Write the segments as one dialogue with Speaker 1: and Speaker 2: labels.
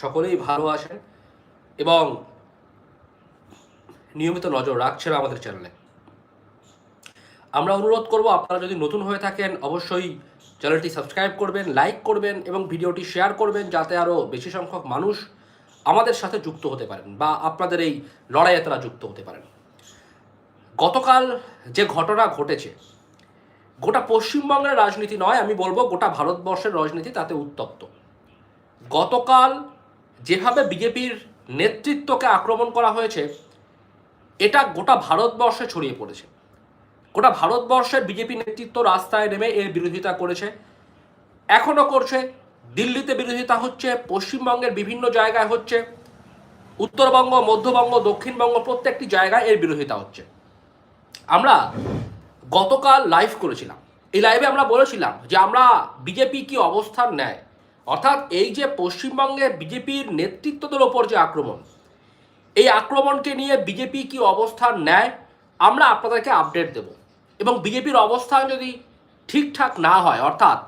Speaker 1: সকলেই ভালো আছেন এবং নিয়মিত নজর রাখছেন আমাদের চ্যানেলে। আমরা অনুরোধ করব, আপনারা যদি নতুন হয়ে থাকেন, অবশ্যই চ্যানেলটি সাবস্ক্রাইব করবেন, লাইক করবেন এবং ভিডিওটি শেয়ার করবেন যাতে আরও বেশি সংখ্যক মানুষ আমাদের সাথে যুক্ত হতে পারেন বা আপনাদের এই লড়াইয়ে তারা যুক্ত হতে পারেন। গতকাল যে ঘটনা ঘটেছে, গোটা পশ্চিমবঙ্গের রাজনীতি নয়, আমি বলব গোটা ভারতবর্ষের রাজনীতি তাতে উত্তপ্ত। গতকাল যেভাবে বিজেপির নেতৃত্বকে আক্রমণ করা হয়েছে, এটা গোটা ভারতবর্ষে ছড়িয়ে পড়েছে। গোটা ভারতবর্ষের বিজেপি নেতৃত্ব রাস্তায় নেমে এর বিরোধিতা করেছে। এখনও করছে। দিল্লিতে বিরোধিতা হচ্ছে, পশ্চিমবঙ্গের বিভিন্ন জায়গায় হচ্ছে, উত্তরবঙ্গ, মধ্যবঙ্গ, দক্ষিণবঙ্গ প্রত্যেকটি জায়গায় এর বিরোধিতা হচ্ছে। আমরা গতকাল লাইভ করেছিলাম। এই লাইভে আমরা বলেছিলাম যে আমরা বিজেপি কি অবস্থান নেয়? অর্থাৎ এই যে পশ্চিমবঙ্গে বিজেপির নেতৃত্বদের ওপর যে আক্রমণ, এই আক্রমণকে নিয়ে বিজেপি কি অবস্থান নেয়, আমরা আপনাদেরকে আপডেট দেব। এবং বিজেপির অবস্থান যদি ঠিকঠাক না হয়, অর্থাৎ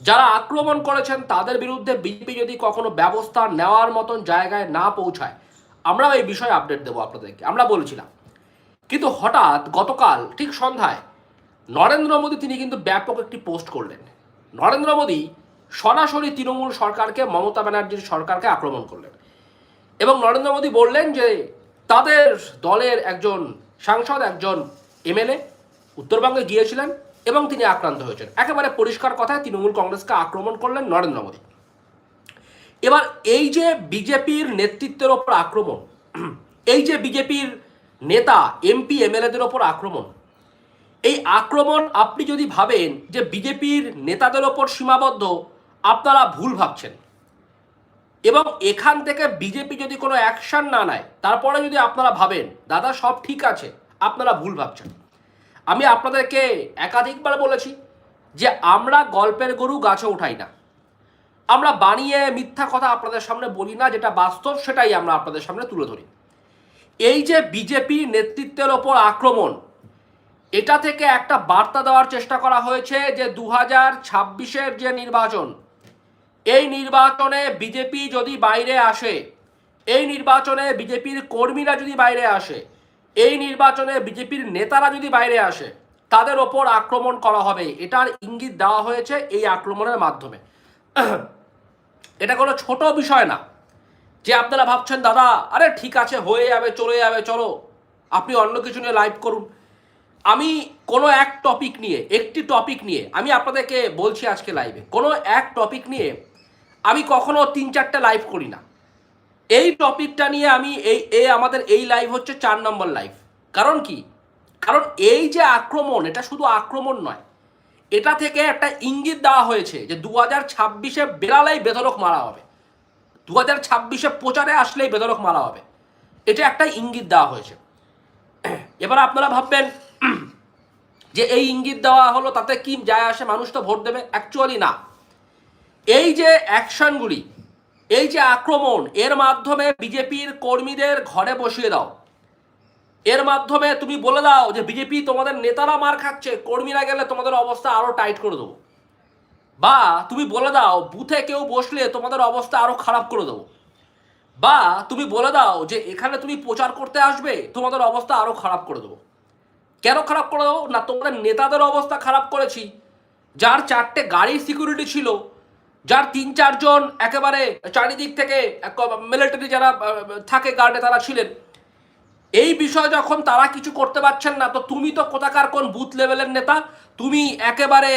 Speaker 1: যারা আক্রমণ করেছেন তাদের বিরুদ্ধে বিজেপি যদি কখনো ব্যবস্থা নেওয়ার মতন জায়গায় না পৌঁছায়, আমরাও এই বিষয়ে আপডেট দেবো আপনাদেরকে। আমরা বলেছিলাম, কিন্তু হঠাৎ গতকাল ঠিক সন্ধ্যায় নরেন্দ্র মোদী তিনি কিন্তু ব্যাপক একটি পোস্ট করলেন। নরেন্দ্র মোদী সরাসরি তৃণমূল সরকারকে মমতা ব্যানার্জির সরকারকে আক্রমণ করলেন। এবং নরেন্দ্র মোদী বললেন যে, তাদের দলের একজন সাংসদ, একজন এমএলএ উত্তরবঙ্গে গিয়েছিলেন এবং তিনি আক্রান্ত হয়েছেন। একেবারে পরিষ্কার কথায় তৃণমূল কংগ্রেসকে আক্রমণ করলেন নরেন্দ্র মোদী। এবার এই যে বিজেপির নেতৃত্বের ওপর আক্রমণ, এই যে বিজেপির নেতা, এমপি, এমএলএদের ওপর আক্রমণ, এই আক্রমণ আপনি যদি ভাবেন যে বিজেপির নেতাদের ওপর সীমাবদ্ধ আপনারা ভুল ভাবছেন। এবং এখান থেকে বিজেপি যদি কোনো অ্যাকশন না নেয়, তারপরে যদি আপনারা ভাবেন, দাদা সব ঠিক আছে, আপনারা ভুল ভাবছেন। আমি আপনাদেরকে একাধিকবার বলেছি যে আমরা গল্পের গরু গাছে উঠাই না। আমরা বানিয়ে মিথ্যা কথা আপনাদের সামনে বলি না, যেটা বাস্তব সেটাই আমরা আপনাদের সামনে তুলে ধরি। এই যে বিজেপি নেতৃত্বের ওপর আক্রমণ, এটা থেকে একটা বার্তা দেওয়ার চেষ্টা করা হয়েছে যে দু হাজার ছাব্বিশের যে নির্বাচন এই নির্বাচনে বিজেপি যদি বাইরে আসে, এই নির্বাচনে বিজেপির কর্মীরা যদি বাইরে আসে, এই নির্বাচনে বিজেপির নেতারা যদি বাইরে আসে, তাদের ওপর আক্রমণ করা হবে। এটার ইঙ্গিত দেওয়া হয়েছে এই আক্রমণের মাধ্যমে। এটা কোনো ছোট বিষয় না। যে আপনারা ভাবছেন, দাদা, আরে ঠিক আছে, হয়ে যাবে, চলে যাবে, চলো, আপনি অন্য কিছু নিয়ে লাইভ করুন। আমি কোনো এক টপিক নিয়ে, একটি টপিক নিয়ে, আমি আপনাদেরকে বলছি আজকে লাইভে কোনো এক টপিক নিয়ে আমি কখনো তিন চারটে লাইভ করি না। এই টপিকটা নিয়ে আমি এই, এ আমাদের এই লাইভ হচ্ছে চার নম্বর লাইভ কারণ কি? কারণ এই যে আক্রমণ, এটা শুধু আক্রমণ নয়। এটা থেকে একটা ইঙ্গিত দেওয়া হয়েছে যে দু হাজার ছাব্বিশে বেড়ালেই বেধরক মারা হবে। দু হাজার ছাব্বিশে প্রচারে আসলেই বেধরক মারা হবে। এটা একটা ইঙ্গিত দেওয়া হয়েছে। এবার আপনারা ভাববেন, যে এই ইঙ্গিত দেওয়া হলো তাতে কি যায় আসে? মানুষ তো ভোট দেবে। অ্যাকচুয়ালি না। এই যে অ্যাকশনগুলি, এই যে আক্রমণ, এর মাধ্যমে বিজেপির কর্মীদের ঘরে বসিয়ে দাও। এর মাধ্যমে তুমি বলে দাও যে বিজেপি তোমাদের নেতারা মার খাচ্ছে, কর্মীরা গেলে তোমাদের অবস্থা আরও টাইট করে দেবো। বা তুমি বলে দাও বুথে কেউ বসলে তোমাদের অবস্থা আরও খারাপ করে দেবো। বা তুমি বলে দাও যে এখানে তুমি প্রচার করতে আসবে, তোমাদের অবস্থা আরও খারাপ করে দেবো। কেন খারাপ করে দেবো? না তোমাদের নেতাদের অবস্থা খারাপ করেছি। যার চারটে গাড়ির সিকিউরিটি ছিল যার তিন চারজন একেবারে চারিদিক থেকে মিলিটারি যারা থাকে গার্ডে তারা ছিলেন। এই বিষয়ে যখন তারা কিছু করতে পারছেন না, তো তুমি তো কোথাকার কোন বুথ লেভেলের নেতা? তুমি একেবারে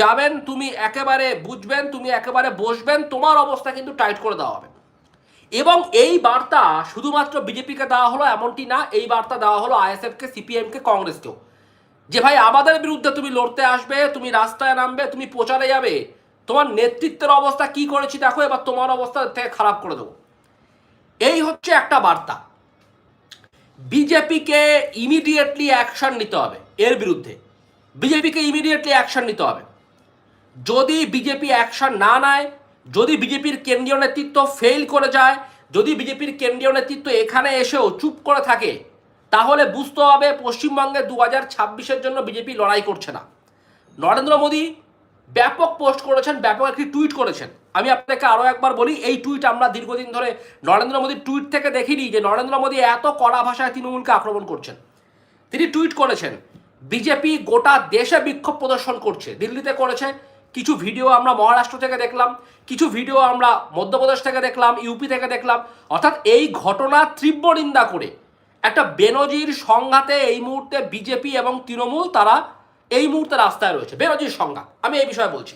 Speaker 1: যাবেন, তুমি একেবারে বুঝবেন, তুমি একেবারে বসবেন, তোমার অবস্থা কিন্তু টাইট করে দেওয়া হবে। এবং এই বার্তা শুধুমাত্র বিজেপিকে দেওয়া হলো এমনটি না, এই বার্তা দেওয়া হলো আইএসএফকে সিপিএমকে কংগ্রেসকেও যে ভাই, আমাদের বিরুদ্ধে তুমি লড়তে আসবে, তুমি রাস্তায় নামবে, তুমি প্রচারে যাবে তোমার নেতৃত্বের অবস্থা কি করেছি দেখো, এবার তোমার অবস্থা থেকে খারাপ করে দেবো। এই হচ্ছে একটা বার্তা। বিজেপিকে ইমিডিয়েটলি অ্যাকশন নিতে হবে এর বিরুদ্ধে। বিজেপিকে ইমিডিয়েটলি অ্যাকশন নিতে হবে। যদি বিজেপি অ্যাকশন না নেয়, যদি বিজেপির কেন্দ্রীয় নেতৃত্ব ফেল করে যায়, যদি বিজেপির কেন্দ্রীয় নেতৃত্ব এখানে এসেও চুপ করে থাকে, তাহলে বুঝতে হবে পশ্চিমবঙ্গে দু হাজার ছাব্বিশের জন্য বিজেপি লড়াই করছে না। নরেন্দ্র মোদী ব্যাপক পোস্ট করেছেন, ব্যাপক একটি টুইট করেছেন। আমি আপনাকে আরও একবার বলি, এই টুইট আমরা দীর্ঘদিন ধরে নরেন্দ্র মোদীর টুইট থেকে দেখিনি যে নরেন্দ্র মোদী এত কড়া ভাষায় তৃণমূলকে আক্রমণ করছেন। তিনি টুইট করেছেন, বিজেপি গোটা দেশে বিক্ষোভ প্রদর্শন করছে। দিল্লিতে করেছে, কিছু ভিডিও আমরা মহারাষ্ট্র থেকে দেখলাম, কিছু ভিডিও আমরা মধ্যপ্রদেশ থেকে দেখলাম, ইউপি থেকে দেখলাম। অর্থাৎ এই ঘটনা তীব্র নিন্দা করে একটা বেনজির সংঘাতে এই মুহূর্তে বিজেপি এবং তৃণমূল তারা এই মুহূর্তে রাস্তায় রয়েছে। বেনজির সংঘাত, আমি এই বিষয়ে বলছি।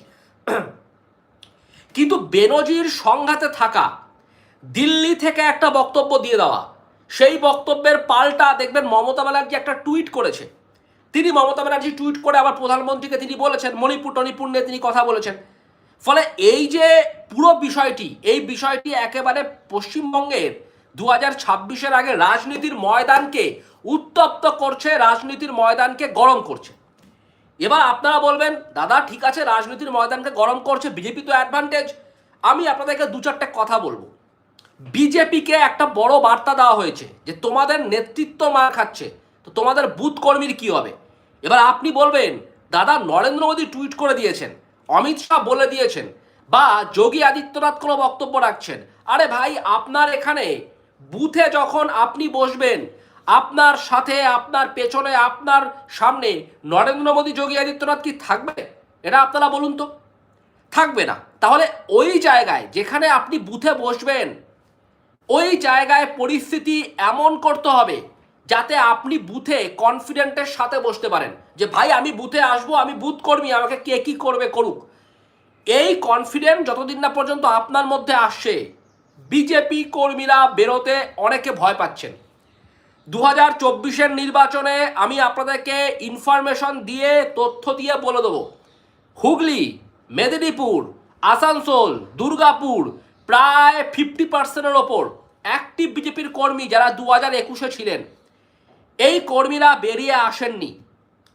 Speaker 1: কিন্তু বেনজির সংঘাতে থাকা দিল্লি থেকে একটা বক্তব্য দিয়ে দেওয়া। সেই বক্তব্যের পাল্টা দেখবেন মমতা ব্যানার্জি একটা টুইট করেছে। তিনি মমতা ব্যানার্জি টুইট করে আবার প্রধানমন্ত্রীকে তিনি বলেছেন, মণিপুর টনিপুর নিয়ে তিনি কথা বলেছেন। ফলে এই যে পুরো বিষয়টি, এই বিষয়টি একেবারে পশ্চিমবঙ্গের দু হাজার ছাব্বিশের আগে রাজনীতির ময়দানকে উত্তপ্ত করছে, রাজনীতির ময়দানকে গরম করছে। এবার আপনারা বলবেন, দাদা, ঠিক আছে, রাজনীতির ময়দানকে গরম করছে, বিজেপি তো অ্যাডভান্টেজ আমি আপনাদেরকে দু চারটে কথা বলব। বিজেপিকে একটা বড় বার্তা দেওয়া হয়েছে যে, তোমাদের নেতৃত্ব মা খাচ্ছে, তো তোমাদের বুথ কর্মীর কি হবে? এবার আপনি বলবেন, দাদা, নরেন্দ্র মোদী টুইট করে দিয়েছেন, অমিত শাহ বলে দিয়েছেন, বা যোগী আদিত্যনাথ কোনো বক্তব্য রাখছেন। আরে ভাই, আপনার এখানে বুথে যখন আপনি বসবেন আপনার সাথে, আপনার পেছনে, আপনার সামনে নরেন্দ্র মোদী, যোগী আদিত্যনাথ কি থাকবে? এটা আপনারা বলুন তো। থাকবে না। তাহলে ওই জায়গায় যেখানে আপনি বুথে বসবেন, ওই জায়গায় পরিস্থিতি এমন করতে হবে যাতে আপনি বুথে কনফিডেন্টের সাথে বসতে পারেন যে, ভাই, আমি বুথে আসব, আমি বুথ কর্মী, আমাকে কে কি করবে করুক। এই কনফিডেন্ট যতদিন না পর্যন্ত আপনার মধ্যে আসছে বিজেপি কর্মীরা বেরোতে অনেকে ভয় পাচ্ছেন। দু হাজার চব্বিশের নির্বাচনে আমি আপনাদেরকে ইনফরমেশন দিয়ে, তথ্য দিয়ে বলে দেবো। হুগলি, মেদিনীপুর, আসানসোল, দুর্গাপুর প্রায় ফিফটি পার্সেন্টের ওপর অ্যাক্টিভ বিজেপির কর্মী যারা দু হাজার একুশে ছিলেন, এই কর্মীরা বেরিয়ে আসেননি।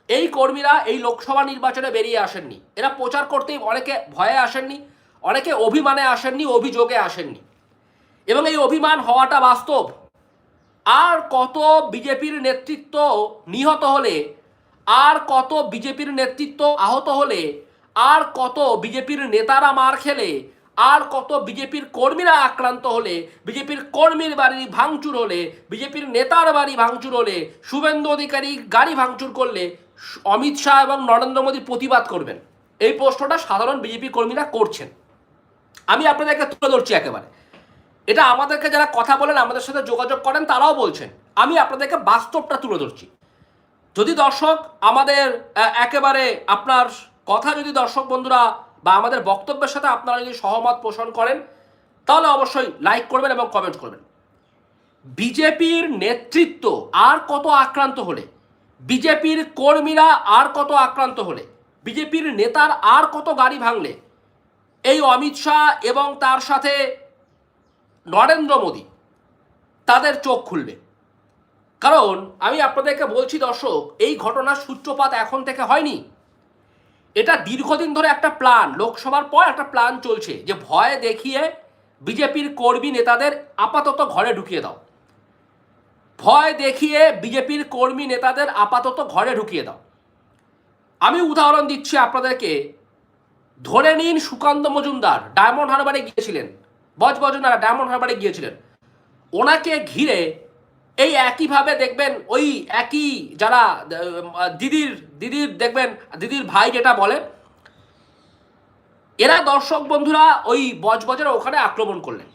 Speaker 1: এই কর্মীরা এই লোকসভা নির্বাচনে বেরিয়ে আসেননি। এরা প্রচার করতেই অনেকে ভয়ে আসেননি, অনেকে অভিমানে আসেননি, অভিযোগে আসেননি। এবং এই অভিমান হওয়াটা বাস্তব। আর কত বিজেপির নেতৃত্ব নিহত হলে, আর কত বিজেপির নেতৃত্ব আহত হলে, আর কত বিজেপির নেতারা মার খেলে, আর কত বিজেপির কর্মীরা আক্রান্ত হলে, বিজেপির কর্মীর বাড়ি ভাঙচুর হলে, বিজেপির নেতার বাড়ি ভাঙচুর হলে, শুভেন্দু অধিকারী গাড়ি ভাঙচুর করলে অমিত শাহ এবং নরেন্দ্র মোদী প্রতিবাদ করবেন। এই প্রশ্নটা সাধারণ বিজেপি কর্মীরা করছেন। আমি আপনাদেরকে তুলে ধরছি একেবারে। এটা আমাদেরকে যারা কথা বলেন, আমাদের সাথে যোগাযোগ করেন, তারাও বলছেন। আমি আপনাদেরকে বাস্তবটা তুলে ধরছি। যদি দর্শক আমাদের একেবারে আপনার কথা যদি দর্শক বন্ধুরা বা আমাদের বক্তব্যের সাথে আপনারা যদি সহমত পোষণ করেন, তাহলে অবশ্যই লাইক করবেন এবং কমেন্ট করবেন। বিজেপির নেতৃত্ব আর কত আক্রান্ত হলে? বিজেপির কর্মীরা আর কত আক্রান্ত হলে? বিজেপির নেতার আর কত গাড়ি ভাঙলে? এই অমিত শাহ এবং তার সাথে নরেন্দ্র মোদী, তাদের চোখ খুলবে। কারণ আমি আপনাদেরকে বলছি দর্শক, এই ঘটনার সূত্রপাত এখন থেকে হয়নি। এটা দীর্ঘদিন ধরে একটা প্ল্যান লোকসভার পর একটা প্ল্যান চলছে, যে ভয় দেখিয়ে বিজেপির কর্মী নেতাদের আপাতত ঘরে ঢুকিয়ে দাও। ভয় দেখিয়ে বিজেপির কর্মী নেতাদের আপাতত ঘরে ঢুকিয়ে দাও। আমি উদাহরণ দিচ্ছি আপনাদেরকে, ধরে নিন সুকান্ত মজুমদার, ডায়মন্ড হারবারে গিয়েছিলেন। বজবজনারা ডায়মন্ড হারবারে গিয়েছিলেন। ওনাকে ঘিরে এই একইভাবে দেখবেন, ওই একই যারা দিদির দিদির দেখবেন, দিদির ভাই যেটা বলে, এরা দর্শক বন্ধুরা ওই বজবজের ওখানে আক্রমণ করলেন।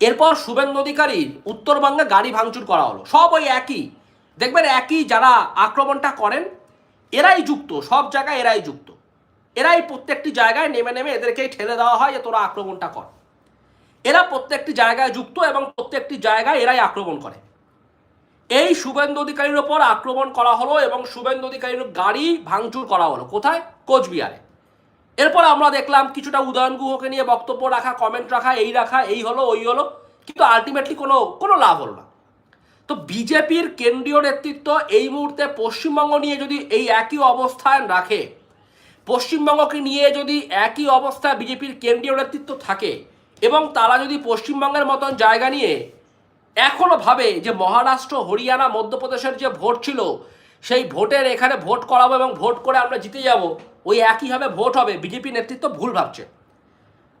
Speaker 1: এরপর শুভেন্দু অধিকারীর উত্তরবঙ্গে গাড়ি ভাঙচুর করা হলো। সব ওই একই। দেখবেন একই যারা আক্রমণটা করেন, এরাই যুক্ত, সব জায়গায় এরাই যুক্ত। এরাই প্রত্যেকটি জায়গায় নেমে নেমে এদেরকেই ঠেলে দেওয়া হয় যে তোরা আক্রমণটা কর। এরা প্রত্যেকটি জায়গায় যুক্ত এবং প্রত্যেকটি জায়গায় এরাই আক্রমণ করে। এই শুভেন্দু অধিকারীর ওপর আক্রমণ করা হলো এবং শুভেন্দু অধিকারীর গাড়ি ভাঙচুর করা হলো। কোথায়? কোচবিহারে। এরপর আমরা দেখলাম কিছুটা উদয়ন গুহকে নিয়ে বক্তব্য রাখা কমেন্ট রাখা, এই রাখা, এই হলো, ওই হলো, কিন্তু আলটিমেটলি কোনো কোনো লাভ হলো না। তো বিজেপির কেন্দ্রীয় নেতৃত্ব এই মুহূর্তে পশ্চিমবঙ্গ নিয়ে যদি এই একই অবস্থান রাখে, পশ্চিমবঙ্গকে নিয়ে যদি একই অবস্থা বিজেপির কেন্দ্রীয় নেতৃত্ব থাকে এবং তারা যদি পশ্চিমবঙ্গের মতন জায়গা নিয়ে এখনও ভাবে যে মহারাষ্ট্র, হরিয়ানা, মধ্যপ্রদেশের যে ভোট ছিল, সেই ভোটের এখানে ভোট করাবো এবং ভোট করে আমরা জিতে যাব, ওই একইভাবে ভোট হবে, বিজেপি নেতৃত্ব ভুল ভাবছে।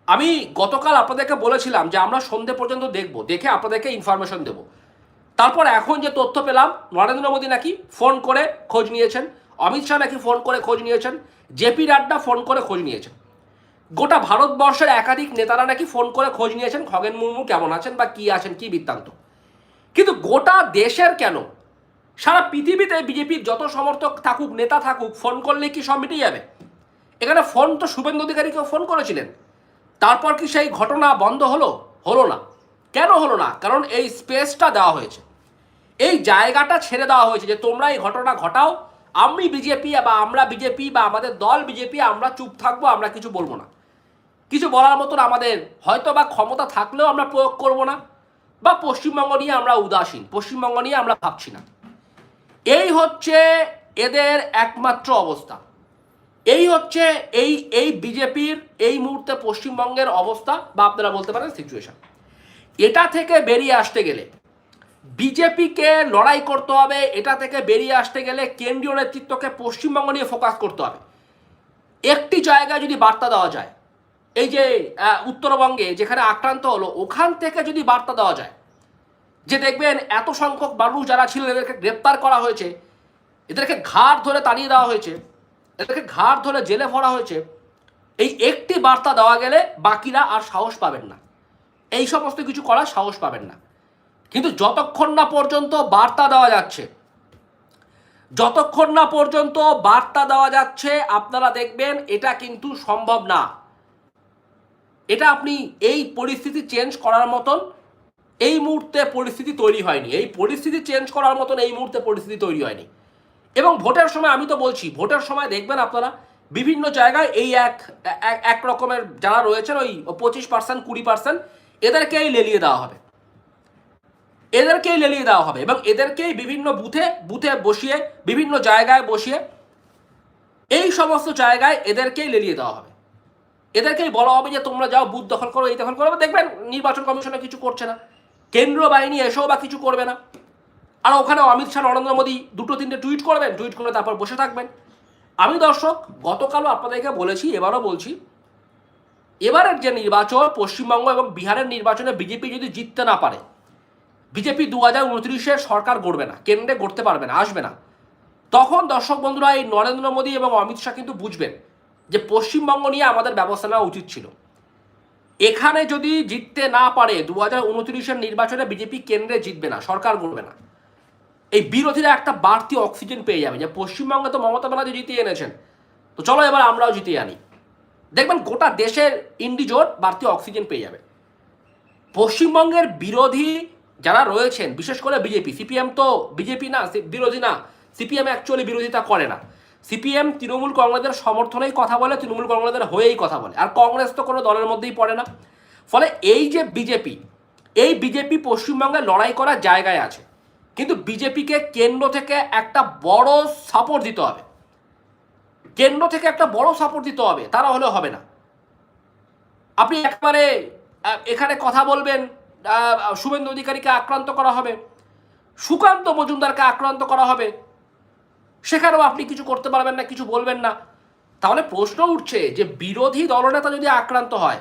Speaker 1: আমি গতকাল আপনাদেরকে বলেছিলাম যে আমরা সন্ধে পর্যন্ত দেখব, দেখে আপনাদেরকে ইনফরমেশন দেব। তারপর এখন যে তথ্য পেলাম, নরেন্দ্র মোদী নাকি ফোন করে খোঁজ নিয়েছেন, অমিত শাহ নাকি ফোন করে খোঁজ নিয়েছেন, জেপি রাড্ডা ফোন করে খোঁজ নিয়েছেন। গোটা ভারতবর্ষের একাধিক নেতারা নাকি ফোন করে খোঁজ নিয়েছেন, খগেন মুর্মু কেমন আছেন বা কি আছেন, কি বৃত্তান্ত? কিন্তু গোটা দেশের কেন? সারা পৃথিবীতে বিজেপির যত সমর্থক থাকুক, নেতা থাকুক, ফোন করলে কি সব মিটে যাবে? এখানে ফোন তো শুভেন্দু অধিকারীকেও ফোন করেছিলেন। তারপর কি সেই ঘটনা বন্ধ হলো? হলো না। কেন হলো না? কারণ এই স্পেসটা দেওয়া হয়েছে। এই জায়গাটা ছেড়ে দেওয়া হয়েছে যে তোমরা এই ঘটনা ঘটাও, আমি বিজেপি বা আমরা বিজেপি বা আমাদের দল বিজেপি, আমরা চুপ থাকব, আমরা কিছু বলব না। কিছু বলার মতন আমাদের হয়তো বা ক্ষমতা থাকলেও আমরা প্রয়োগ করব না, বা পশ্চিমবঙ্গ নিয়ে আমরা উদাসীন, পশ্চিমবঙ্গ নিয়ে আমরা ভাবছি না। এই হচ্ছে এদের একমাত্র অবস্থা। এই হচ্ছে এই এই বিজেপির এই মুহূর্তে পশ্চিমবঙ্গের অবস্থা, বা আপনারা বলতে পারেন সিচুয়েশন এটা থেকে বেরিয়ে আসতে গেলে বিজেপিকে লড়াই করতে হবে, এটা থেকে বেরিয়ে আসতে গেলে কেন্দ্রীয় নেতৃত্বকে পশ্চিমবঙ্গ নিয়ে ফোকাস করতে হবে। একটি জায়গায় যদি বার্তা দেওয়া যায় এই যে উত্তরবঙ্গে যেখানে আক্রান্ত হলো, ওখান থেকে যদি বার্তা দেওয়া যায়, যে দেখবেন এত সংখ্যক মানুষ যারা ছিলেন, এদেরকে গ্রেপ্তার করা হয়েছে, এদেরকে ঘাড় ধরে তাড়িয়ে দেওয়া হয়েছে, এদেরকে ঘাড় ধরে জেলে ভরা হয়েছে, এই একটি বার্তা দেওয়া গেলে বাকিরা আর সাহস পাবেন না। এই সমস্ত কিছু করার সাহস পাবেন না। কিন্তু যতক্ষণ না পর্যন্ত বার্তা দেওয়া যাচ্ছে, যতক্ষণ না পর্যন্ত বার্তা দেওয়া যাচ্ছে, আপনারা দেখবেন এটা কিন্তু সম্ভব না। এটা আপনি এই পরিস্থিতি চেঞ্জ করার মতন এই মুহূর্তে পরিস্থিতি তৈরি হয়নি। এই পরিস্থিতি চেঞ্জ করার মতন এই মুহূর্তে পরিস্থিতি তৈরি হয়নি। এবং ভোটের সময় আমি তো বলছি, ভোটের সময় দেখবেন আপনারা বিভিন্ন জায়গায় এই এক, এক- রকমের যারা রয়েছেন ওই পঁচিশ পার্সেন্ট কুড়ি পার্সেন্ট এদেরকেই লেলিয়ে দেওয়া হবে। এদেরকেই লেলিয়ে দেওয়া হবে এবং এদেরকেই বিভিন্ন বুথে বুথে বসিয়ে, বিভিন্ন জায়গায় বসিয়ে এই সমস্ত জায়গায় এদেরকেই লেলিয়ে দেওয়া হবে। এদেরকেই বলা হবে যে তোমরা যাও বুথ দখল করো, এই দখল করো দেখবেন নির্বাচন কমিশনে কিছু করছে না। কেন্দ্রীয় বাহিনী এসেও বা কিছু করবে না। আর ওখানে অমিত শাহ, নরেন্দ্র মোদী দুটো তিনটে টুইট করবেন, টুইট করে তারপর বসে থাকবেন। আমি দর্শক, গতকালও আপনাদেরকে বলেছি, এবারও বলছি, এবারের যে নির্বাচন, পশ্চিমবঙ্গ এবং বিহারের নির্বাচনে বিজেপি যদি জিততে না পারে, বিজেপি দু হাজার উনত্রিশে সরকার গড়বে না, কেন্দ্রে গড়তে পারবে না, আসবে না। তখন দর্শক বন্ধুরা, এই নরেন্দ্র মোদী এবং অমিত শাহ কিন্তু বুঝবেন যে পশ্চিমবঙ্গ নিয়ে আমাদের ব্যবস্থা নেওয়া উচিত ছিল। এখানে যদি জিততে না পারে দু হাজার উনত্রিশের নির্বাচনে বিজেপি কেন্দ্রে জিতবে না, সরকার গড়বে না, এই বিরোধীরা একটা বাড়তি অক্সিজেন পেয়ে যাবে যে পশ্চিমবঙ্গে তো মমতা ব্যানার্জি জিতিয়ে এনেছেন। তো চলো এবার আমরাও জিতিয়ে আনি। দেখবেন গোটা দেশের ইন্ডিজোট বাড়তি অক্সিজেন পেয়ে যাবে। পশ্চিমবঙ্গের বিরোধী যারা রয়েছেন, বিশেষ করে বিজেপি, সিপিএম তো বিজেপি না বিরোধী না, সিপিএম অ্যাকচুয়ালি বিরোধিতা করে না। সিপিএম তৃণমূল কংগ্রেসের সমর্থনেই কথা বলে, তৃণমূল কংগ্রেসের হয়েই কথা বলে। আর কংগ্রেস তো কোনো দলের মধ্যেই পড়ে না। ফলে এই যে বিজেপি, এই বিজেপি পশ্চিমবঙ্গে লড়াই করার জায়গায় আছে। কিন্তু বিজেপিকে কেন্দ্র থেকে একটা বড় সাপোর্ট দিতে হবে। কেন্দ্র থেকে একটা বড় সাপোর্ট দিতে হবে তারা হলে হবে না। আপনি একবারে এখানে কথা বলবেন শুভেন্দু অধিকারীকে আক্রান্ত করা হবে, সুকান্ত মজুমদারকে আক্রান্ত করা হবে সেখানেও আপনি কিছু করতে পারবেন না, কিছু বলবেন না। তাহলে প্রশ্ন উঠছে যে বিরোধী দলনেতা যদি আক্রান্ত হয়,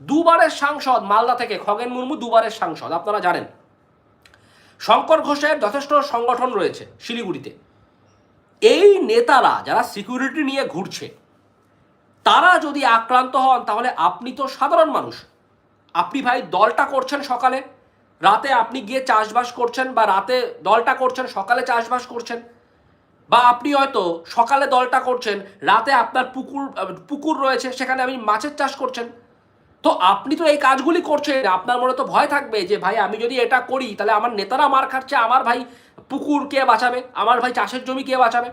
Speaker 1: দুবারের সাংসদ মালদা থেকে খগেন মুর্মু দুবারের সাংসদ, আপনারা জানেন। শঙ্কর ঘোষের যথেষ্ট সংগঠন রয়েছে শিলিগুড়িতে। এই নেতারা যারা সিকিউরিটি নিয়ে ঘুরছে, তারা যদি আক্রান্ত হন, তাহলে আপনি তো সাধারণ মানুষ। আপনি ভাই দলটা করছেন সকালে, রাতে আপনি গিয়ে চাষবাস করছেন বা রাতে দলটা করছেন, সকালে চাষবাস করছেন। বা আপনি হয়তো সকালে দলটা করছেন, রাতে আপনার পুকুর পুকুর রয়েছে, সেখানে আপনি মাছের চাষ করছেন। তো আপনি তো এই কাজগুলি করছেন, আপনার মনে তো ভয় থাকবে যে, ভাই, আমি যদি এটা করি, তাহলে আমার নেতারা মার খাচ্ছে, আমার ভাই পুকুর কে বাঁচাবে, আমার ভাই চাষের জমি কে বাঁচাবে?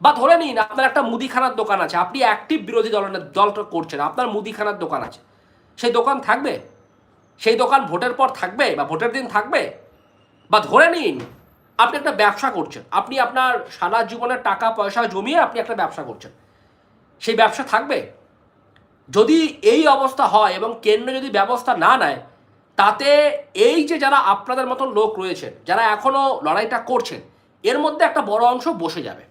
Speaker 1: বা ধরে নিন, আপনার একটা মুদিখানার দোকান আছে, আপনি অ্যাক্টিভ বিরোধী দলের দলটা করছেন, আপনার মুদিখানার দোকান আছে। সেই দোকান থাকবে? সেই দোকান ভোটের পর থাকবে? বা ভোটের দিন থাকবে? বা ধরে নিন আপনি একটা ব্যবসা করছেন। আপনি আপনার সারা জীবনের টাকা, পয়সা জমিয়ে আপনি একটা ব্যবসা করছেন। সেই ব্যবসা থাকবে? যদি এই অবস্থা হয় এবং কেন্দ্র যদি ব্যবস্থা না নেয়, তাতে এই যে যারা আপনাদের মতন লোক রয়েছেন যারা এখনও লড়াইটা করছেন, এর মধ্যে একটা বড় অংশ বসে যাবে।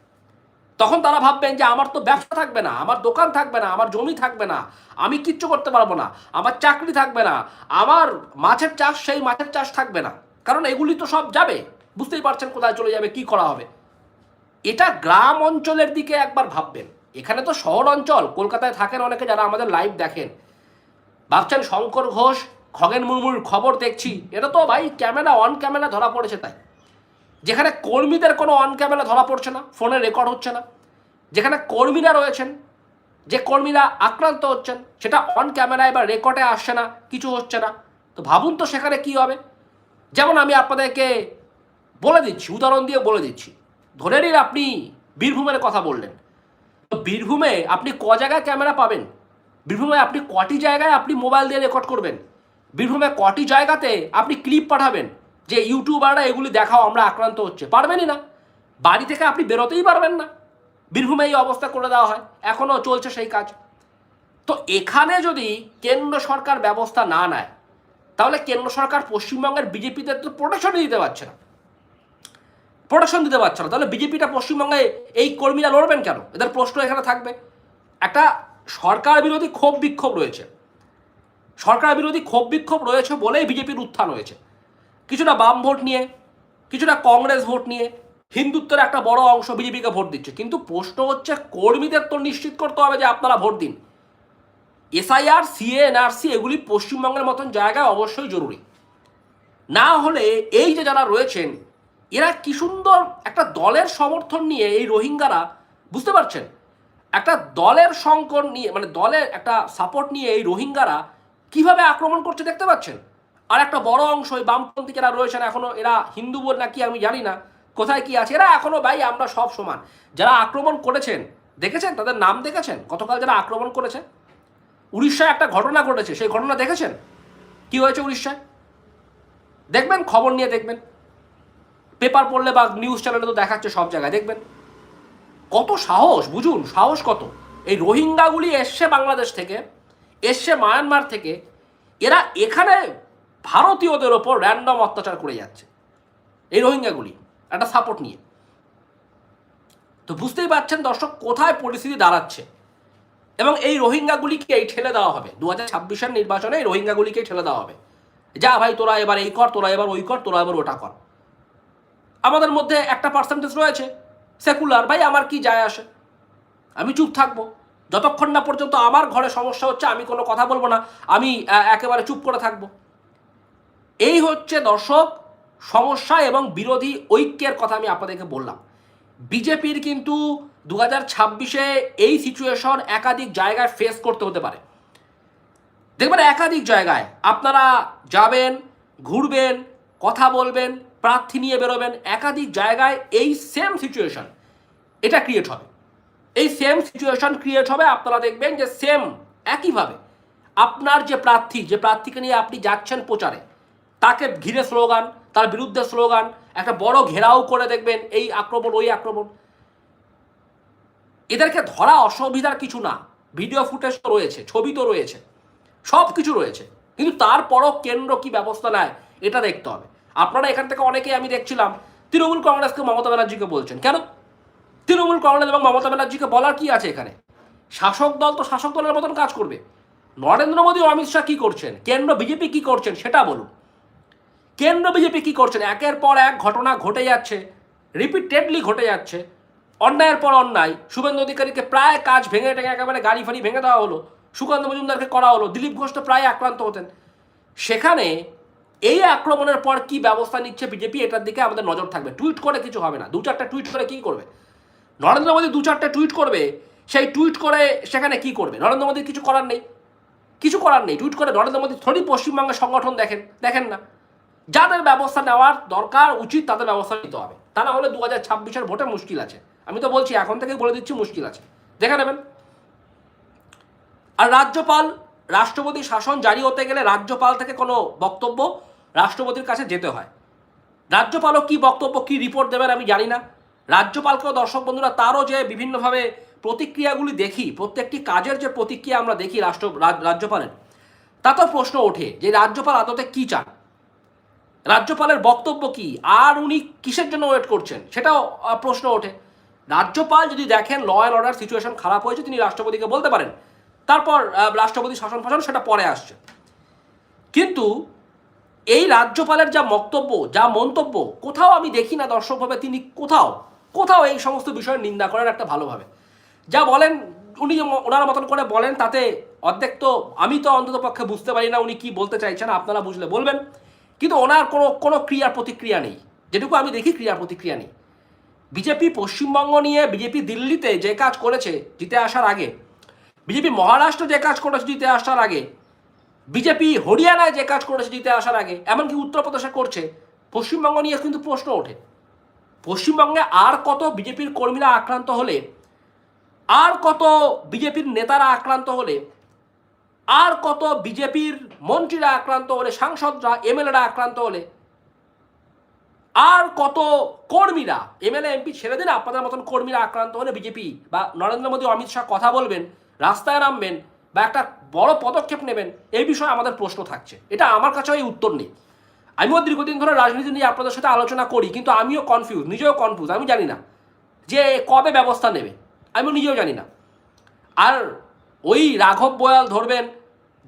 Speaker 1: তখন তারা ভাববেন যে, আমার তো ব্যবসা থাকবে না, আমার দোকান থাকবে না, আমার জমি থাকবে না, আমি কিচ্ছু করতে পারব না, আমার চাকরি থাকবে না, আমার মাছের চাষ, সেই মাছের চাষ থাকবে না। কারণ এগুলি তো সব যাবে। বুঝতেই পারছেন কোথায় চলে যাবে, কি করা হবে? এটা গ্রাম অঞ্চলের দিকে একবার ভাববেন। এখানে তো শহর অঞ্চল, কলকাতায় থাকেন অনেকে যারা আমাদের লাইভ দেখেন। ভাবছেন শঙ্কর ঘোষ, খগেন মুর্মুর খবর দেখছি। এটা তো ভাই ক্যামেরা অন ক্যামেরা ধরা পড়েছে তাই। যেখানে কর্মীদের কোনো অন ক্যামেরা ধরা পড়ছে না, ফোনে রেকর্ড হচ্ছে না। যেখানে কর্মীরা রয়েছেন, যে কর্মীরা আক্রান্ত হচ্ছেন, সেটা অন ক্যামেরায় বা রেকর্ডে আসছে না, কিছু হচ্ছে না। তো ভাবুন তো সেখানে কি হবে। যেমন আমি আপনাদেরকে বলে দিচ্ছি, উদাহরণ দিয়ে বলে দিচ্ছি। ধরে নিন আপনি বীরভূমের কথা বললেন। তো বীরভূমে আপনি ক জায়গায় ক্যামেরা পাবেন? বীরভূমে আপনি কটি জায়গায় আপনি মোবাইল দিয়ে রেকর্ড করবেন? বীরভূমে কটি জায়গাতে আপনি ক্লিপ পাঠাবেন? যে ইউটিউবাররা এগুলি দেখাও, আমরা আক্রান্ত হচ্ছে। পারবেনই না। বাড়ি থেকে আপনি বেরোতেই পারবেন না। বীরভূমে এই অবস্থা করে দেওয়া হয়। এখনও চলছে সেই কাজ। তো এখানে যদি কেন্দ্র সরকার ব্যবস্থা না নেয়, তাহলে কেন্দ্র সরকার পশ্চিমবঙ্গের বিজেপিতে তো প্রোটেকশনই দিতে পারছে না। প্রোটেকশন দিতে পারছে না। তাহলে বিজেপিটা পশ্চিমবঙ্গে এই কর্মীরা লড়বেন কেন? এদের প্রশ্ন এখানে থাকবে। একটা সরকার বিরোধী ক্ষোভ বিক্ষোভ রয়েছে। সরকার বিরোধী ক্ষোভ বিক্ষোভ রয়েছে বলেই বিজেপির উত্থান হয়েছে। কিছুটা বাম ভোট নিয়ে, কিছুটা কংগ্রেস ভোট নিয়ে হিন্দুত্বের একটা বড় অংশ বিজেপিকে ভোট দিচ্ছে। কিন্তু প্রশ্ন হচ্ছে, কর্মীদের তো নিশ্চিত করতে হবে যে আপনারা ভোট দিন। এসআইআর, সিএ, এনআরসি এগুলি পশ্চিমবঙ্গের মতন জায়গায় অবশ্যই জরুরি। না হলে এই যে যারা রয়েছেন এরা কি সুন্দর একটা দলের সমর্থন নিয়ে এই রোহিঙ্গারা, বুঝতে পারছেন? একটা দলের সংকট নিয়ে মানে দলের একটা সাপোর্ট নিয়ে এই রোহিঙ্গারা কীভাবে আক্রমণ করছে দেখতে পাচ্ছেন? আর একটা বড় অংশ বামপন্থী যারা রয়েছেন এখনও, এরা হিন্দু বল না কি আমি জানি না, কোথায় কি আছে? এরা এখনও ভাই আমরা সব সমান। যারা আক্রমণ করেছেন, দেখেছেন? তাদের নাম দেখেছেন? গতকাল যারা আক্রমণ করেছে, উড়িষ্যায় একটা ঘটনা ঘটেছে, সেই ঘটনা দেখেছেন? কি হয়েছে উড়িষ্যায়? দেখবেন? খবর নিয়ে দেখবেন। পেপার পড়লে বা নিউজ চ্যানেলে তো দেখাচ্ছে সব জায়গায়, দেখবেন? কত সাহস, বুঝুন, সাহস কত? এই রোহিঙ্গাগুলি এসছে বাংলাদেশ থেকে, এসছে মায়ানমার থেকে, এরা এখানে ভারতীয়দের ওপর র্যান্ডম অত্যাচার করে যাচ্ছে, এই রোহিঙ্গাগুলি, একটা সাপোর্ট নিয়ে। তো বুঝতেই পারছেন দর্শক, কোথায় পরিস্থিতি দাঁড়াচ্ছে? এবং এই রোহিঙ্গাগুলিকে এই ঠেলে দেওয়া হবে দু হাজার ছাব্বিশের নির্বাচনে এই রোহিঙ্গাগুলিকে ঠেলে দেওয়া হবে। যা ভাই, তোরা এবার এই কর, তোরা এবার ওই কর, তোরা এবার ওটা কর। আমাদের মধ্যে একটা পার্সেন্টেজ রয়েছে সেকুলার ভাই আমার কি যায় আসে? আমি চুপ থাকব। যতক্ষণ না পর্যন্ত আমার ঘরে সমস্যা হচ্ছে, আমি কোনো কথা বলব না, আমি একেবারে চুপ করে থাকব। এই হচ্ছে দর্শক, সমস্যা এবং বিরোধী ঐক্যের কথা আমি আপনাদেরকে বললাম। বিজেপির কিন্তু দু হাজার ছাব্বিশে এই সিচুয়েশন একাধিক জায়গায় ফেস করতে হতে পারে। দেখবেন একাধিক জায়গায় আপনারা যাবেন, ঘুরবেন, কথা বলবেন প্রার্থী নিয়ে বেরোবেন একাধিক জায়গায় এই সেম সিচুয়েশন এটা ক্রিয়েট হবে। এই সেম সিচুয়েশন ক্রিয়েট হবে, আপনারা দেখবেন যে সেম একইভাবে আপনার যে প্রার্থী, যে প্রার্থীকে নিয়ে আপনি যাচ্ছেন প্রচারে, তাকে ঘিরে স্লোগান, তার বিরুদ্ধে স্লোগান, একটা বড় ঘেরাও করে দেখবেন এই আক্রমণ, ওই আক্রমণ। এদেরকে ধরা অসুবিধার কিছু না। ভিডিও ফুটেজ তো রয়েছে, ছবি তো রয়েছে সব কিছু রয়েছে। কিন্তু তারপরও কেন্দ্র কি ব্যবস্থা নেয়, এটা দেখতে হবে। আপনারা এখান থেকে অনেকেই আমি দেখছিলাম, তৃণমূল কংগ্রেসকে মমতা ব্যানার্জিকে বলছেন। কেন? তৃণমূল কংগ্রেস এবং মমতা ব্যানার্জিকে বলার কি আছে এখানে? শাসক দল তো শাসক দলের মতন কাজ করবে। নরেন্দ্র মোদী অমিত শাহ কি করছেন? কেন্দ্র বিজেপি কি করছেন সেটা বলুন। কেন্দ্র বিজেপি কি করছেন? একের পর এক ঘটনা ঘটে যাচ্ছে রিপিটেডলি ঘটে যাচ্ছে। অন্যায়ের পর অন্যায়। শুভেন্দু অধিকারীকে প্রায় কাজ ভেঙে টেঙে একেবারে গাড়ি ফাড়ি ভেঙে দেওয়া হলো। সুকান্ত মজুমদারকে করা হলো। দিলীপ ঘোষ তো প্রায় আক্রান্ত হতেন। সেখানে এই আক্রমণের পর কি ব্যবস্থা নিচ্ছে বিজেপি, এটার দিকে আমাদের নজর থাকবে। টুইট করে কিছু হবে না। দু চারটা টুইট করে কি করবে? নরেন্দ্র মোদী দু চারটে টুইট করবে, সেই টুইট করে সেখানে কি করবে? নরেন্দ্র মোদীর কিছু করার নেই। কিছু করার নেই। টুইট করে নরেন্দ্র মোদী থোড়ি পশ্চিমবঙ্গের সংগঠন দেখেন দেখেন না। যাদের ব্যবস্থা নেওয়ার দরকার উচিত, তাদের ব্যবস্থা নিতে হবে। তা না হলে দু হাজার ছাব্বিশের ভোটে মুশকিল আছে। আমি তো বলছি, এখন থেকেই বলে দিচ্ছি মুশকিল আছে। দেখে নেবেন। আর রাজ্যপাল, রাষ্ট্রপতি শাসন জারি হতে গেলে রাজ্যপাল থেকে কোনো বক্তব্য রাষ্ট্রপতির কাছে যেতে হয়। রাজ্যপালও কি বক্তব্য, কি রিপোর্ট দেবেন আমি জানি না। রাজ্যপালকেও দর্শক বন্ধুরা, তারও যে বিভিন্নভাবে প্রতিক্রিয়াগুলি দেখি, প্রত্যেকটি কাজের যে প্রতিক্রিয়া আমরা দেখি রাষ্ট্র রাজ- রাজ্যপালের তাতেও প্রশ্ন ওঠে যে রাজ্যপাল আদতে কি চান? রাজ্যপালের বক্তব্য কি? আর উনি কিসের জন্য ওয়েট করছেন? সেটাও প্রশ্ন ওঠে। রাজ্যপাল যদি দেখেন ল অ্যান্ড অর্ডার সিচুয়েশন খারাপ হয়েছে, তিনি রাষ্ট্রপতিকে বলতে পারেন। তারপর রাষ্ট্রপতি শাসন ফাসন সেটা পরে আসছে। কিন্তু এই রাজ্যপালের যা বক্তব্য যা মন্তব্য, কোথাও আমি দেখি না দর্শকভাবে তিনি কোথাও কোথাও এই সমস্ত বিষয়ে নিন্দা করেন একটা ভালোভাবে যা বলেন, উনি ওনার মতন করে বলেন, তাতে অর্ধেক তো আমি তো অন্তত পক্ষে বুঝতে পারি না উনি কি বলতে চাইছেন, আপনারা বুঝলে বলবেন। কিন্তু ওনার কোনো কোনো ক্রিয়ার প্রতিক্রিয়া নেই। যেটুকু আমি দেখি ক্রিয়ার প্রতিক্রিয়া নেই। বিজেপি পশ্চিমবঙ্গ নিয়ে, বিজেপি দিল্লিতে যে কাজ করেছে, জিতে আসার আগে, বিজেপি মহারাষ্ট্র যে কাজ করেছে, জিতে আসার আগে বিজেপি হরিয়ানায় যে কাজ করেছে জিতে আসার আগে, এমনকি উত্তরপ্রদেশে করছে, পশ্চিমবঙ্গ নিয়ে কিন্তু প্রশ্ন ওঠে। পশ্চিমবঙ্গে আর কত বিজেপির কর্মীরা আক্রান্ত হলে, আর কত বিজেপির নেতারা আক্রান্ত হলে, আর কত বিজেপির মন্ত্রীরা আক্রান্ত হলে, সাংসদরা, এমএলএরা আক্রান্ত হলে, আর কত কর্মীরা, এমএলএ, এমপি ছেড়ে দিন, আপনাদের মতন কর্মীরা আক্রান্ত হলে বিজেপি বা নরেন্দ্র মোদী অমিত শাহ কথা বলবেন, রাস্তায় নামবেন বা একটা পদক্ষেপ নেবেন, এই বিষয়ে আমাদের প্রশ্ন থাকছে। এটা আমার কাছেও এই উত্তর নেই। আমিও দীর্ঘদিন ধরে রাজনীতি নিয়ে আপনাদের সাথে আলোচনা করি, কিন্তু আমিও কনফিউজ নিজেও কনফিউজ আমি জানি না যে কবে ব্যবস্থা নেবে, আমিও নিজেও জানি না। আর ওই রাঘব বয়াল ধরবেন,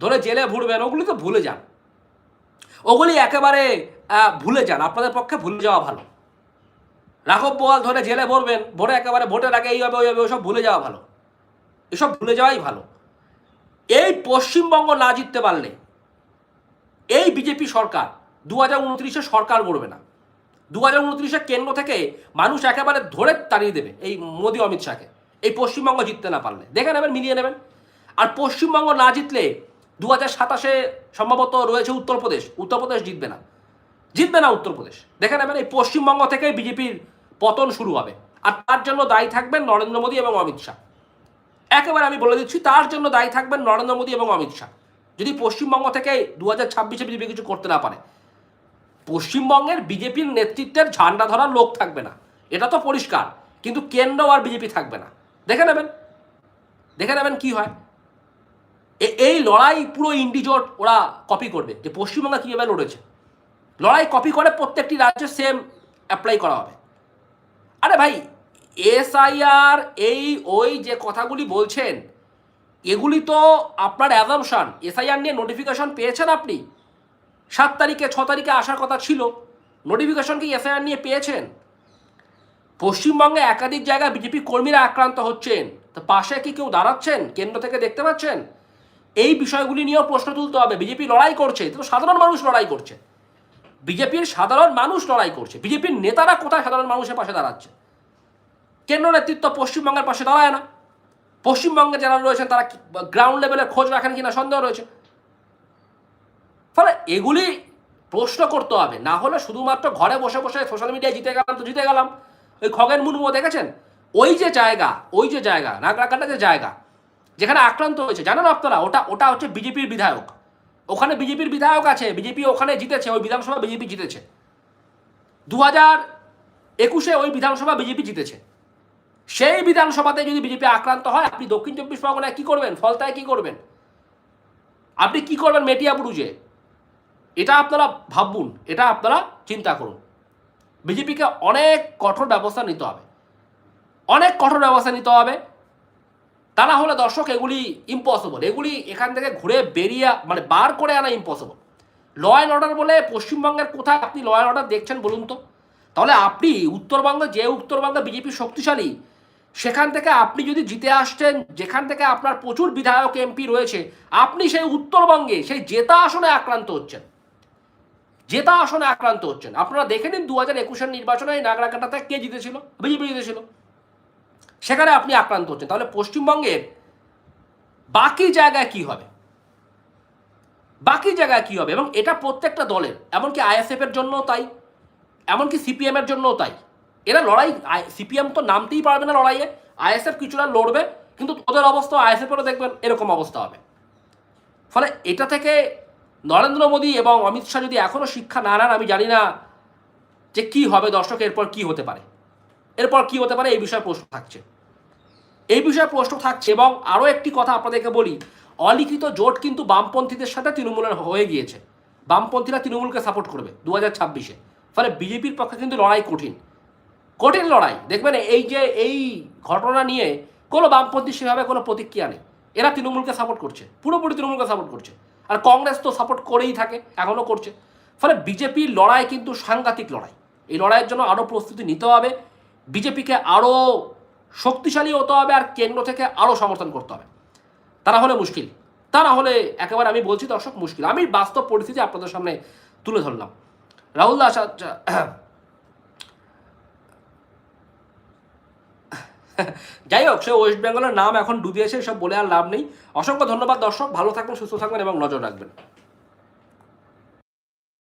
Speaker 1: ধরে জেলে ভুলবেন ওগুলি তো ভুলে যান। ওগুলি একেবারে ভুলে যান, আপনাদের পক্ষে ভুলে যাওয়া ভালো। রাঘব বোয়াল ধরে জেলে ভরবেন, ভরে একেবারে ভোটের আগে এই হবে, ওই হবে ভুলে যাওয়া ভালো। এসব ভুলে যাওয়াই ভালো। এই পশ্চিমবঙ্গ না জিততে পারলে এই বিজেপি সরকার দু হাজার উনত্রিশে সরকার গড়বে না। দু হাজার উনত্রিশে কেন্দ্র থেকে মানুষ একেবারে ধরে তাড়িয়ে দেবে এই মোদী অমিত শাহকে। এই পশ্চিমবঙ্গ জিততে না পারলে। দেখে নেবেন, মিলিয়ে নেবেন। আর পশ্চিমবঙ্গ না জিতলে দু হাজার সাতাশে সম্ভবত রয়েছে উত্তরপ্রদেশ। উত্তরপ্রদেশ জিতবে না। জিতবে না উত্তরপ্রদেশ। দেখে নেবেন, এই পশ্চিমবঙ্গ থেকে বিজেপির পতন শুরু হবে। আর তার জন্য দায়ী থাকবেন নরেন্দ্র মোদী এবং অমিত শাহ। একেবারে আমি বলে দিচ্ছি, তার জন্য দায়ী থাকবেন নরেন্দ্র মোদী এবং অমিত শাহ। যদি পশ্চিমবঙ্গ থেকে দু হাজার ছাব্বিশে বিজেপি কিছু করতে না পারে, পশ্চিমবঙ্গের বিজেপির নেতৃত্বের ঝান্ডা ধরার লোক থাকবে না। এটা তো পরিষ্কার, কিন্তু কেন্দ্র আর বিজেপি থাকবে না। দেখে নেবেন দেখে নেবেন কি হয়। এই লড়াই পুরো ইন্ডিজোট ওরা কপি করবে, যে পশ্চিমবঙ্গে কীভাবে লড়েছে। লড়াই কপি করে প্রত্যেকটি রাজ্যে সেম অ্যাপ্লাই করা হবে। আরে ভাই এসআইআর, এই, ওই যে কথাগুলি বলছেন, এগুলি তো আপনার অ্যাজামশন এসআইআর নিয়ে নোটিফিকেশন পেয়েছেন আপনি? সাত তারিখে, ছ তারিখে আসার কথা ছিল। নোটিফিকেশন কি এসআইআর নিয়ে পেয়েছেন? পশ্চিমবঙ্গে একাধিক জায়গায় বিজেপি কর্মীরা আক্রান্ত হচ্ছেন। তো পাশে কি কেউ দাঁড়াচ্ছেন? কেন্দ্র থেকে দেখতে পাচ্ছেন? এই বিষয়গুলি নিয়েও প্রশ্ন তুলতে হবে। বিজেপি লড়াই করছে। তো সাধারণ মানুষ লড়াই করছে। বিজেপির সাধারণ মানুষ লড়াই করছে। বিজেপির নেতারা কোথায় সাধারণ মানুষের পাশে দাঁড়াচ্ছে? কেন্দ্র নেতৃত্ব পশ্চিমবঙ্গের পাশে দাঁড়ায় না? পশ্চিমবঙ্গে যারা রয়েছেন, তারা গ্রাউন্ড লেভেলে খোঁজ রাখেন কিনা সন্দেহ রয়েছে? ফলে এগুলি প্রশ্ন করতে হবে। না হলে শুধুমাত্র ঘরে বসে বসে সোশ্যাল মিডিয়ায় জিতে গেলাম তো জিতে গেলাম। ওই খগেন মুর্মু দেখেছেন? ওই যে জায়গা, ওই যে জায়গা নাগরাকাটা যে জায়গা, যেখানে আক্রান্ত হয়েছে, জানেন আপনারা? ওটা ওটা হচ্ছে বিজেপির বিধায়ক। ওখানে বিজেপির বিধায়ক আছে, বিজেপি ওখানে জিতেছে, ওই বিধানসভা বিজেপি জিতেছে। দু হাজার একুশে ওই বিধানসভা বিজেপি জিতেছে। সেই বিধানসভাতে যদি বিজেপি আক্রান্ত হয়, আপনি দক্ষিণ চব্বিশ পরগনায় কী করবেন? ফলতায় কী করবেন? আপনি কি করবেন মেটিয়া মেটিয়াপুরুজে এটা আপনারা ভাবুন, এটা আপনারা চিন্তা করুন। বিজেপিকে অনেক কঠোর ব্যবস্থা নিতে হবে। অনেক কঠোর ব্যবস্থা নিতে হবে। তা না হলে দর্শক, এগুলি ইম্পসিবল এগুলি এখান থেকে ঘুরে বেরিয়ে মানে বার করে আনা ইম্পসিবল ল অ্যান্ড অর্ডার বলে পশ্চিমবঙ্গের কোথায় আপনি ল অ্যান্ড অর্ডার দেখছেন বলুন তো? তাহলে আপনি উত্তরবঙ্গে, যে উত্তরবঙ্গে বিজেপি শক্তিশালী সেখান থেকে আপনি যদি জিতে আসছেন, যেখান থেকে আপনার প্রচুর বিধায়ক, এমপি রয়েছে, আপনি সেই উত্তরবঙ্গে, সেই জেতা আসনে আক্রান্ত হচ্ছেন। জেতা আসনে আক্রান্ত হচ্ছেন। আপনারা দেখে নিন দু হাজার একুশের নির্বাচনে এই নাগরাকাটাতে কে জিতেছিল, বিজেপি জিতেছিল। সেখানে আপনি আক্রান্ত হচ্ছেন। তাহলে পশ্চিমবঙ্গের বাকি জায়গায় কি হবে? বাকি জায়গায় কি হবে? এবং এটা প্রত্যেকটা দলের, এমনকি আইএসএফ এর জন্য তাই, এমনকি সিপিএম এর জন্যও তাই। এরা লড়াই সিপিএম তো নামতেই পারবে না লড়াইয়ে। আইএসএফ কিছুটা লড়বে, কিন্তু ওদের অবস্থা আইএসএফেরও দেখবেন এরকম অবস্থা হবে। ফলে এটা থেকে নরেন্দ্র মোদী এবং অমিত শাহ যদি এখনও শিক্ষা না নেন, আমি জানি না যে কি হবে দর্শক, এরপর কি হতে পারে। এরপর কি হতে পারে এই বিষয়ে প্রশ্ন থাকছে। এই বিষয়ে প্রশ্ন থাকছে এবং আরও একটি কথা আপনাদেরকে বলি, অলিখিত জোট কিন্তু বামপন্থীদের সাথে তৃণমূলের হয়ে গিয়েছে। বামপন্থীরা তৃণমূলকে সাপোর্ট করবে দু হাজার ছাব্বিশে। ফলে বিজেপির পক্ষে কিন্তু লড়াই কঠিন। কঠিন লড়াই। দেখবেন এই যে এই ঘটনা নিয়ে কোনো বামপন্থী সেভাবে কোনো প্রতিক্রিয়া নেই। এরা তৃণমূলকে সাপোর্ট করছে। পুরোপুরি তৃণমূলকে সাপোর্ট করছে। আর কংগ্রেস তো সাপোর্ট করেই থাকে, এখনও করছে। ফলে বিজেপির লড়াই কিন্তু সাংঘাতিক লড়াই। এই লড়াইয়ের জন্য আরও প্রস্তুতি নিতে হবে। বিজেপিকে আরও শক্তিশালী হতে হবে আর কেন্দ্র থেকে আরও সমর্থন করতে হবে। তারা হলে মুশকিল। তা না হলে একেবারে আমি বলছি দর্শক, মুশকিল। আমি বাস্তব পরিস্থিতি আপনাদের সামনে তুলে ধরলাম। রাহুল দাস যাই হোক, সে ওয়েস্ট বেঙ্গলের নাম এখন ডুবিয়েছে সব বলে আর লাভ নেই। অসংখ্য ধন্যবাদ দর্শক, ভালো থাকবেন, সুস্থ থাকবেন এবং নজর রাখবেন।